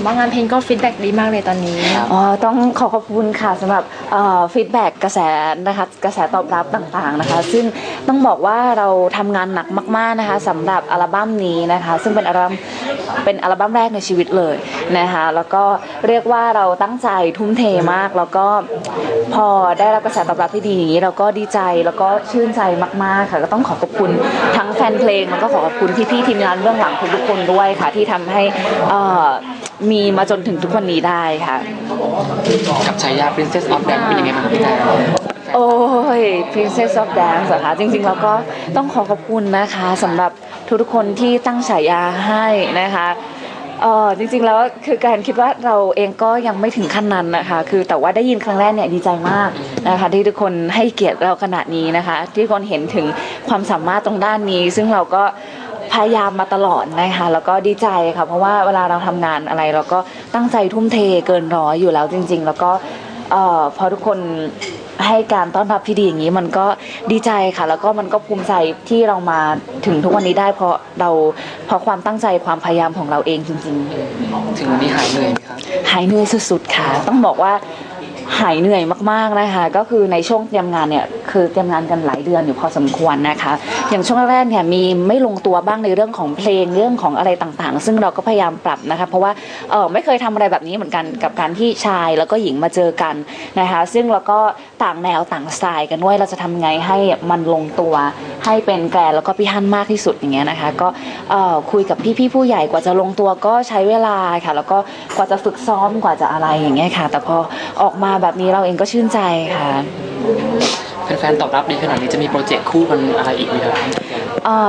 นว่างานเพลงก็ฟีดแบ็กดีมากเลยตอนนี้ อ๋อต้องขอขอบคุณค่ะสำหรับฟีดแบ็กกระแสนะคะกระแสตอบรับต่างๆนะคะ ซึ่งต้องบอกว่าเราทำงานหนักมากๆนะคะสำหรับอัลบั้มนี้นะคะ ซึ่งเป็นอัลบั้มเป็นอัลบั้มแรกในชีวิตเลยนะคะแล้วก็เรียกว่าเราตั้งใจทุ่มเทมาก แล้วก็พอได้รับกระแสตอบรับที่ดีอย่างนี้เราก็ดีใจแล้วก็ชื่นใจมากๆค่ะก็ต้องขอขอบคุณทั้งแฟนเพลงแล้วก็ขอขอบคุณพี่ๆทีมงานเบื้องหลังทุกๆคนด้วยค่ะที่ทำให้เอ่อ มีมาจนถึงทุกวันนี้ได้ค่ะ กับฉายา Princess of Dance เป็นยังไงบ้างครับพี่แทนโอ้ย Princess of Dance เหรอคะจริงๆเราก็ต้องขอขอบคุณนะคะสำหรับทุกๆคนที่ตั้งฉายาให้นะคะเออจริงๆแล้วคือการคิดว่าเราเองก็ยังไม่ถึงขั้นนั้นนะคะ คือแต่ว่าได้ยินครั้งแรกเนี่ยดีใจมากนะคะ ที่ทุกคนให้เกียรติเราขนาดนี้นะคะ ที่คนเห็นถึงความสามารถตรงด้านนี้ ซึ่งเราก็ พยายามมาตลอดนะคะแล้วก็ดีใจค่ะเพราะว่าเวลาเราทำงานอะไร เราก็ตั้งใจทุ่มเทเกินร้อยอยู่แล้วจริง ๆ แล้วก็เอ่อพอทุกคนให้การต้อนรับที่ดีอย่างนี้มันก็ดีใจค่ะ แล้วก็มันก็ภูมิใจที่เรามาถึงทุกวันนี้ได้เพราะเราเพราะความตั้งใจความพยายามของเราเองจริงถึงวันนี้หายเหนื่อยไหมครับๆหายเหนื่อยสุดๆค่ะ ต้องบอกว่า หายเหนื่อยมากๆนะคะ ก็คือในช่วงเตรียมงานเนี่ยคือเตรียมงานกันหลายเดือนอยู่พอสมควรนะคะ อย่างช่วงแรกเนี่ยมีไม่ลงตัวบ้างในเรื่องของเพลงเรื่องของอะไรต่างๆ ซึ่งเราก็พยายามปรับนะคะ เพราะว่าเออไม่เคยทำอะไรแบบนี้เหมือนกันกับการที่ชายแล้วก็หญิงมาเจอกันนะคะ ซึ่งเราก็ต่างแนวต่างสไตล์กันด้วยเราจะทำไงให้มันลงตัว ให้เป็นแกรนแล้วก็พี่ฮั่นมากที่สุดอย่างเงี้ยนะคะ ก็คุยกับพี่ๆผู้ใหญ่กว่าจะลงตัวก็ใช้เวลาค่ะ แล้วก็กว่าจะฝึกซ้อมกว่าจะอะไรอย่างเงี้ยค่ะ แต่พอออกมาแบบนี้เราเองก็ชื่นใจค่ะแฟนๆตอบรับดีขนาดนี้จะมีโปรเจกต์คู่กันอะไรอีกไหมครับเอ่อ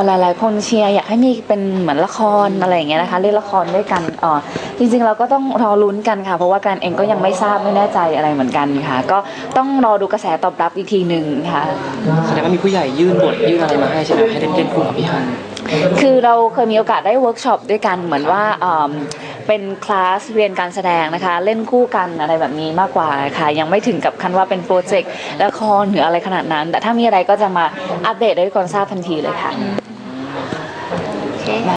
หลาย ๆ คนเชียร์อยากให้มีเป็นเหมือนละครอะไรอย่างเงี้ยนะคะเล่นละครด้วยกันอ๋อจริง ๆ เราก็ต้องรอลุ้นกันค่ะ เพราะว่าการเองก็ยังไม่ทราบไม่แน่ใจอะไรเหมือนกันค่ะ ก็ต้องรอดูกระแสตอบรับอีกทีหนึ่งค่ะแสดงว่ามีผู้ใหญ่ยื่นบทยื่นอะไรมาให้ใช่ไหมให้เล่นเล่นคู่กับพี่ฮัน คือเราเคยมีโอกาสได้เวิร์กช็อปด้วยกันเหมือนว่าเอิ่มเป็นคลาสเรียนการแสดงนะคะ เล่นคู่กันอะไรแบบนี้มากกว่าค่ะ ยังไม่ถึงกับคันว่าเป็นโปรเจกต์ละครหรืออะไรขนาดนั้น แต่ถ้ามีอะไรก็จะมาอัปเดตให้ทุกคนทราบทันทีเลยค่ะ